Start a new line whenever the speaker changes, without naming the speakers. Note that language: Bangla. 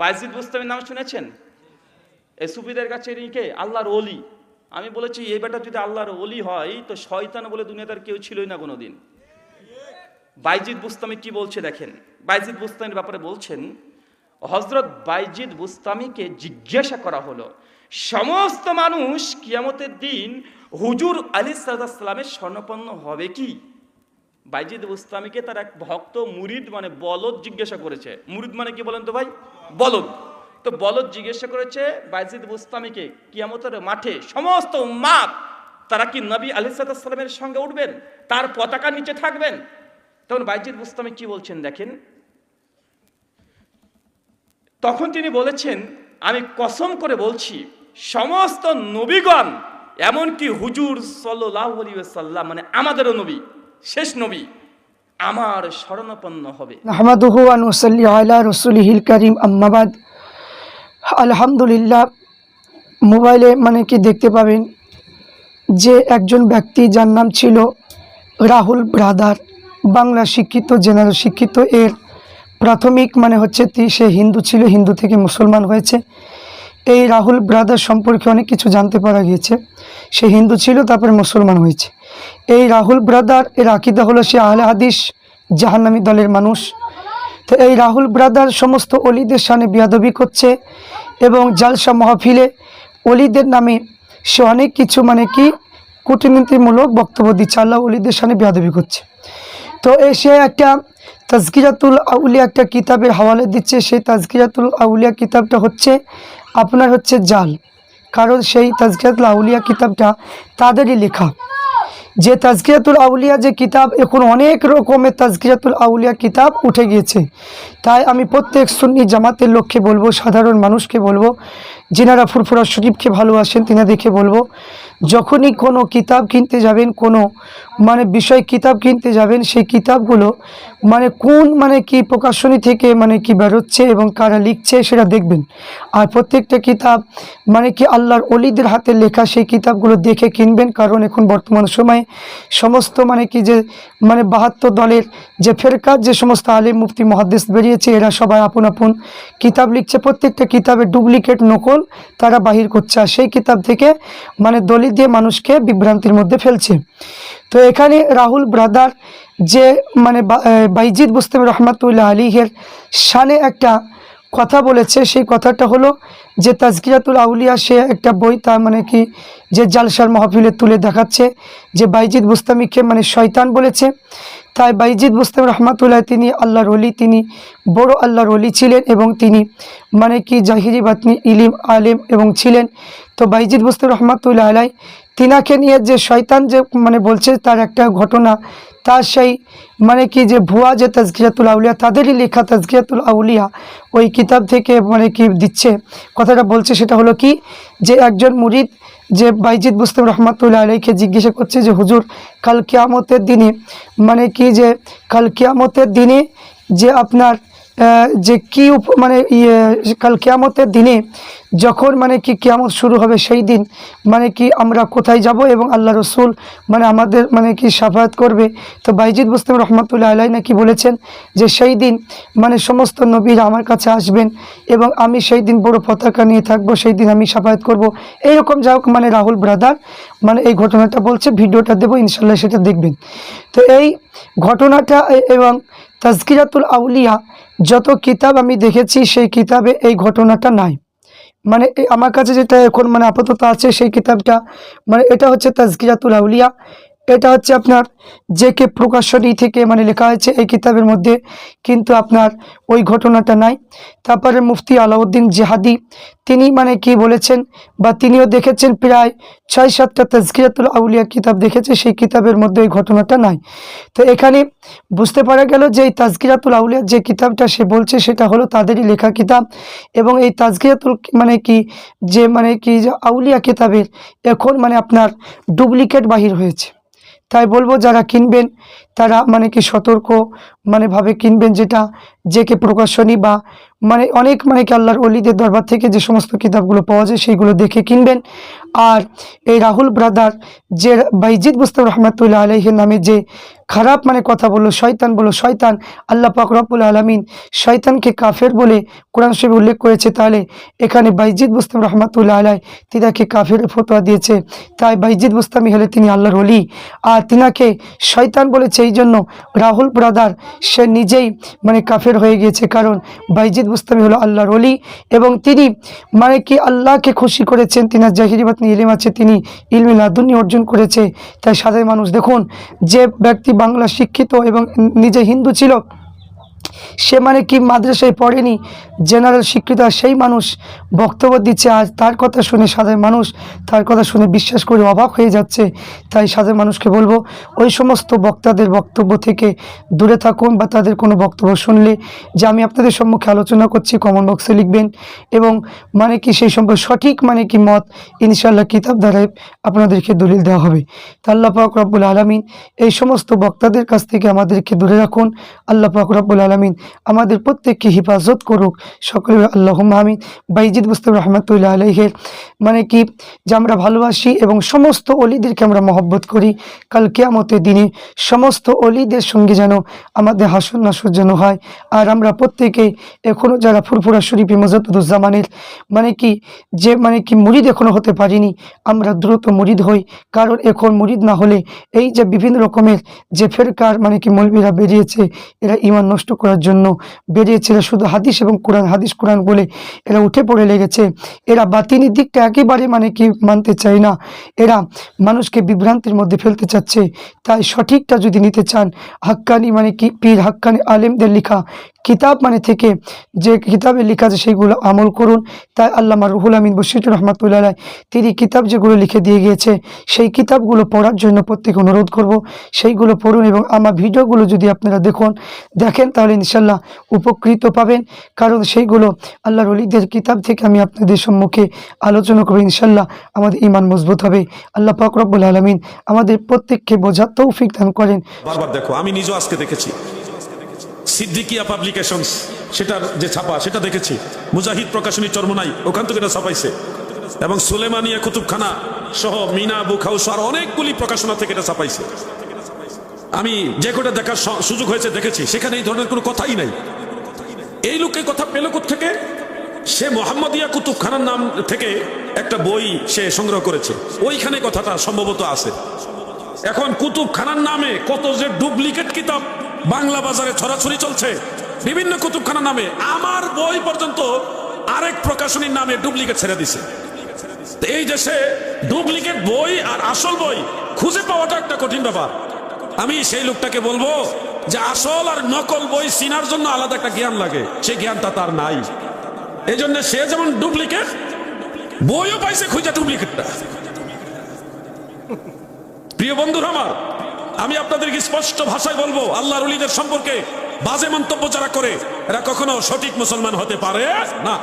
বাইজিদ বুস্তামির নাম শুনেছেন? এই সুফিদের কাছে ইনি কে? আল্লাহর অলি আমি বলেছি, এই বেটা যদি আল্লাহর অলি হয়, তো শয়তান বলে দুনিয়াতে কেউ ছিলই না কোনোদিন। বাইজিদ বুস্তামি কি বলছে দেখেন? বাইজিদ বুস্তামির ব্যাপারে বলছেন হজরত বাইজিদ বুস্তামিকে জিজ্ঞাসা করা হলো, সমস্ত মানুষ কিয়ামতের দিন হুজুর আলী সাল্লামের স্বর্ণপন্ন হবে কি? বাইজিদ বুস্তামিকে তার এক ভক্ত মুরিদ মানে বলদ জিজ্ঞাসা করেছে। মুরিদ মানে কি বলেন তো ভাই? বলদ। তো বলদ জিজ্ঞাসা করেছে, বাইজিদ বুস্তামিকে কিয়ামতের মাঠে সমস্ত উম্মাদ, তারা কি নবী আলি সাল্লামের সঙ্গে উঠবেন? তার পতাকা নিচে থাকবেন? তখন বাইজিদ বুস্তামি কি বলছেন দেখেন? তখন তিনি বলেছেন, আমি কসম করে বলছি, সমস্ত নবীগণ, এমনকি হুজুর সাল্লাহ আলী সাল্লাম মানে আমাদেরও নবী শেষ নবী আমার শরণাপন্ন হবে।
ওসাল্লি আলা আম্মাবাদ আলহামদুলিল্লাহ, মোবাইলে মানে কি দেখতে পাবেন যে একজন ব্যক্তি যার নাম ছিল রাহুল ব্রাদার, বাংলা শিক্ষিত, জেনারেল শিক্ষিত। এর প্রাথমিক মানে হচ্ছে সে হিন্দু ছিল, হিন্দু থেকে মুসলমান হয়েছে। এই রাহুল ব্রাদার সম্পর্কে অনেক কিছু জানতে পারা গিয়েছে। সে হিন্দু ছিল, তারপরে মুসলমান হয়েছে। এই রাহুল ব্রাদার, এর আকিদা হলো সে আহলে হাদিস, জাহান্নামী দলের মানুষ। তো এই রাহুল ব্রাদার সমস্ত অলিদের সামনে বিয়াদবি করছে এবং জালসা মাহফিলে অলিদের নামে সে অনেক কিছু মানে কি কূটনীতিমূলক বক্তব্য দিচ্ছে, আল্লাহ অলিদের সামনে বিয়াদবি করছে। তো সে একটা তাজকিরাতুল আউলিয়া একটা কিতাবের হাওয়ালে দিচ্ছে। সেই তাজকিরাতুল আউলিয়া কিতাবটা হচ্ছে আপনার হচ্ছে জাল। কারণ সেই তাজকিয়াতুল আউলিয়া কিতাবটা তাদেরই লেখা। যে তাজকিয়াতুল আউলিয়া যে কিতাব, এখন অনেক রকমের তাজকিয়াতুল আউলিয়া কিতাব উঠে গিয়েছে। তাই আমি প্রত্যেক সুন্নি জামাতের লক্ষ্যে বলব, সাধারণ মানুষকে বলব যিনারা ফুরফুরা শরীফকে ভালোবাসেন, তিনাদেরকে বলব, যখনই কোনো কিতাব কিনতে যাবেন, কোনো মানে বিষয় কিতাব কিনতে যাবেন, সেই কিতাবগুলো মানে কোন মানে কি প্রকাশনী থেকে মানে কি বেরোচ্ছে এবং কারা লিখছে সেটা দেখবেন। আর প্রত্যেকটা কিতাব মানে কি আল্লাহর অলিদের হাতে লেখা সেই কিতাবগুলো দেখে কিনবেন, কারণ এখন বর্তমান সময়ে সমস্ত মানে কি যে মানে বাহাত্তর দলের যে ফেরকার যে সমস্ত আলিম মুফতি, মহাদ্দেশ বেরিয়েছে, এরা সবাই আপন আপন কিতাব লিখছে, প্রত্যেকটা কিতাবের ডুপ্লিকেট নকল তারা বাহির করছে সেই কিতাব থেকে মানে দলিল দিয়ে মানুষকে বিভ্রান্তির মধ্যে ফেলছে। তো এখানে রাহুল ব্রাদার যে মানে বাইজিদ বুস্তাম রহমাতুল্লাহ আলীহের শানে একটা কথা বলেছে, সেই কথাটা হলো যে তাজকিরাতুল আউলিয়া সে একটা বই তার মানে কি যে জালসার মাহফিলে তুলে দেখাচ্ছে, যে বাইজিদ বুস্তামিকে মানে শয়তান বলেছে। তাই বাইজিদ বুস্তাম রহমাতুল্লাহ, তিনি আল্লাহর অলি তিনি বড় আল্লাহর অলি ছিলেন এবং তিনি মানে কি জাহিরি বাতনি, ইলিম, আলিম এবং ছিলেন। তো বাইজিদ বুস্তাম রহমাতুল্লাহ আলাই তিনাকে নিয়ে যে শয়তান যে মানে বলছে তার একটা ঘটনা, তার সেই মানে কি যে ভুয়া যে তাজকিরাতুল আউলিয়া, তাদেরই লেখা তাজকিরাতুল আউলিয়া ওই কিতাব থেকে মানে কি দিচ্ছে। কথাটা বলছে সেটা হলো কি যে একজন মুরিদ যে বাইজিদ বুস্তাম রহমাতুল্লাহ আলীকে জিজ্ঞাসা করছে যে, হুজুর, কাল কিয়ামতের দিনে মানে কি যে, কাল কিয়ামতের দিনে যে আপনার যে কি মানে ইয়ে কাল কেয়ামতের দিনে যখন মানে কি কেয়ামত শুরু হবে সেই দিন মানে কি আমরা কোথায় যাব এবং আল্লাহ রসুল মানে আমাদের মানে কি সাফায়াত করবে? তো বাইজিদ মুসলিম রহমতুল্লাহ আলাই নাকি বলেছেন যে সেই দিন মানে সমস্ত নবীরা আমার কাছে আসবেন এবং আমি সেই দিন বড় পতাকা নিয়ে থাকব, সেই দিন আমি সাফায়াত করব। এইরকম যা হোক মানে রাহুল ব্রাদার মানে এই ঘটনাটা বলছে, ভিডিওটা দেবো ইনশাল্লাহ সেটা দেখবেন। তো এই ঘটনাটা এবং তাজকিরাতুল আউলিয়া যত কিতাব আমি দেখেছি, সেই কিতাবে এই ঘটনাটা নাই। মানে আমার কাছে যেটা এখন মানে আপাতত আছে, সেই কিতাবটা মানে এটা হচ্ছে তাজকিরাতুল আউলিয়া। এটা হচ্ছে আপনার যে কে প্রকাশনী থেকে মানে লেখা হয়েছে এই কিতাবের মধ্যে, কিন্তু আপনার ওই ঘটনাটা নাই। তারপরে মুফতি আলাউদ্দিন জেহাদি, তিনি মানে কি বলেছেন বা তিনিও দেখেছেন প্রায় ছয় সাতটা তাজকিরাতুল আউলিয়া কিতাব দেখেছে, সেই কিতাবের মধ্যে ওই ঘটনাটা নাই। তো এখানে বুঝতে পারা গেল যে এই তাজকিরাতুল আউলিয়া যে কিতাবটা সে বলছে, সেটা হলো তাদেরই লেখা কিতাব এবং এই তাজকিরাতুল মানে কি যে মানে কি আউলিয়া কিতাবের এখন মানে আপনার ডুপ্লিকেট বাহির হয়েছে। তাই বলব, যারা কিনবেন, তারা মানে কি সতর্ক মানে ভাবে কিনবেন যেটা, যে কে প্রকাশনী বা মানে অনেক মানে কি আল্লাহর অলিদের দরবার থেকে যে সমস্ত কিতাবগুলো পাওয়া যায় সেইগুলো দেখে কিনবেন। আর এই রাহুল ব্রাদার যে বাইজিদ মুস্তাফ রহমতুল্লাহ আলহের নামে যে খারাপ মানে কথা বলল, শয়তান বলল, শয়তান, আল্লাহ পাক রব্বুল আলমিন শয়তানকে কাফের বলে কোরআন শরীফ উল্লেখ করেছে, তাহলে এখানে বাইজিদ মুস্তাম রহমতুল্লাহ আলাই তিনাকে কাফের ফতোয়া দিয়েছে। তাই বাইজিদ মুস্তামি হলে তিনি আল্লাহর অলি আর তিনাকে শয়তান বলেছে এই জন্য রাহুল ব্রাদার সে নিজেই মানে কাফের হয়ে গিয়েছে। কারণ বাইজিদ মুস্তামি হলো আল্লাহর অলি এবং তিনি মানে কি আল্লাহকে খুশি করেছেন তিনি জাহিরি নিয়ে ইলিম আছে, তিনি ইলমি লাদুনি অর্জন করেছে। তাই সাধারণ মানুষ দেখুন, যে ব্যক্তি বাংলা শিক্ষিত এবং নিজে হিন্দু ছিল সে মানে কি মাদ্রাসায় পড়েনি? জেনারেল শিক্ষিত সেই মানুষ বক্তব্য দিচ্ছে আজ তার কথা শুনে সাধারণ মানুষ তার কথা শুনে বিশ্বাস করে অবাক হয়ে যাচ্ছে। তাই সাধারণ মানুষকে বলব, ওই সমস্ত বক্তাদের বক্তব্য থেকে দূরে থাকুন বা তাদের কোনো বক্তব্য শুনলে যে আমি আপনাদের সম্মুখে আলোচনা করছি কমন বক্সে লিখবেন এবং মানে কি সেই সম্পর্কে সঠিক মানে কি মত ইনশাল্লাহ কিতাব দ্বারাই আপনাদেরকে দলিল দেওয়া হবে। আল্লাহ পাক রব্বুল আলমিন এই সমস্ত বক্তাদের কাছ থেকে আমাদেরকে দূরে রাখুন। আল্লাহ পাক রব্বুল আলমিন আমাদের প্রত্যেককে হেফাজত করুক। সকলে আল্লাহ আমিন। বাইজিদ মুস্তাফ রহমতুল্লাহ আলহের মানে কি? যে আমরা ভালোবাসি এবং সমস্ত অলিদেরকে আমরা মহব্বত করি। কাল কেয়ামতের দিনে সমস্ত অলিদের সঙ্গে যেন আমাদের হাসন নাসর যেন হয়। আর আমরা প্রত্যেকে এখনও যারা ফুরফুরা শরীফি মজাদুজ্জামানের মানে কি? যে মানে কি মুরিদ এখনও হতে পারিনি, আমরা দ্রুত মুরিদ হই। কারণ এখন মুরিদ না হলে এই যে বিভিন্ন রকমের যে ফেরকার মানে কি মলবিরা বেরিয়েছে, এরা ইমান নষ্ট করার জন্য বেরিয়েছে বেরিয়েছিল। শুধু হাদিস এবং কোরআন, হাদিস, কোরআন বলে এরা উঠে পড়ে লেগেছে। এরা বাতিনির দিকটা একেবারে মানে কি মানতে চায় না। এরা মানুষকে বিভ্রান্তির মধ্যে ফেলতে চাচ্ছে। তাই সঠিকটা যদি নিতে চান, হাক্কানি মানে কি পীর, হাক্কানি আলেমদের লেখা। কিতাব মানে থেকে যে কিতাবে লেখা আছে সেইগুলো আমল করুন। তাই আল্লামা রুহুল আমিন বশির রহমতুল্লাহ তিনি কিতাব যেগুলো লিখে দিয়ে গিয়েছে, সেই কিতাবগুলো পড়ার জন্য প্রত্যেকে অনুরোধ করব। সেইগুলো পড়ুন এবং আমার ভিডিওগুলো যদি আপনারা দেখুন, দেখেন তাহলে ইনশাল্লাহ উপকৃত পাবেন। কারণ সেইগুলো আল্লাহর অলিদের কিতাব থেকে আমি আপনাদের সম্মুখে আলোচনা করব। ইনশাল্লাহ আমাদের ইমান মজবুত হবে। আল্লাহ পাক রব্বুল আলমিন আমাদের প্রত্যেককে বোঝার তৌফিক দান করেন।
দেখো, আমি নিজেও আজকে দেখেছি। সিদ্দিকিয়া পাবলিকেশনস, সেটার যে ছাপা, সেটা দেখেছি। মুজাহিদ প্রকাশনী চর্মনাই, ওখান থেকে এটা ছাপাইছে। এবং সুলেমানিয়া কুতুবখানা সহ মিনা বুখাউস আর অনেকগুলি প্রকাশনা থেকে এটা ছাপাইছে। আমি যে কটা দেখার সুযোগ হয়েছে দেখেছি, সেখানে এই ধরনের কোনো কথাই নাই। এই লোকে কথা পেল থেকে সে মোহাম্মদিয়া কুতুবখানার নাম থেকে একটা বই সে সংগ্রহ করেছে। ওইখানে কথাটা সম্ভবত আছে। এখন কুতুবখানার নামে কত যে ডুপ্লিকেট কিতাব বাংলা বাজারে ছড়াছড়ি চলছে। বিভিন্ন কুতুবখানার নামে আমার বই পর্যন্ত আরেক প্রকাশনীর নামে ডুপ্লিকেট ছেড়ে দিছে। এই দেশে ডুপ্লিকেট বই আর আসল বই খুঁজে পাওয়াটা একটা কঠিন ব্যাপার। আমি সেই লোকটাকে বলব যে আসল আর নকল বই চিনার জন্য আলাদা একটা জ্ঞান লাগে। সেই জ্ঞানটা তার নাই। এই জন্য সে যেমন ডুপ্লিকেট, বইও পাইছে খুঁজে ডুপ্লিকেটটা। প্রিয় বন্ধুরা আমার আমি আপনাদেরকে স্পষ্ট ভাষায় বলব আল্লাহ রুলিদের সম্পর্কে বাজে মন্তব্য যারা করে, এরা কখনো সঠিক মুসলমান হতে পারে না।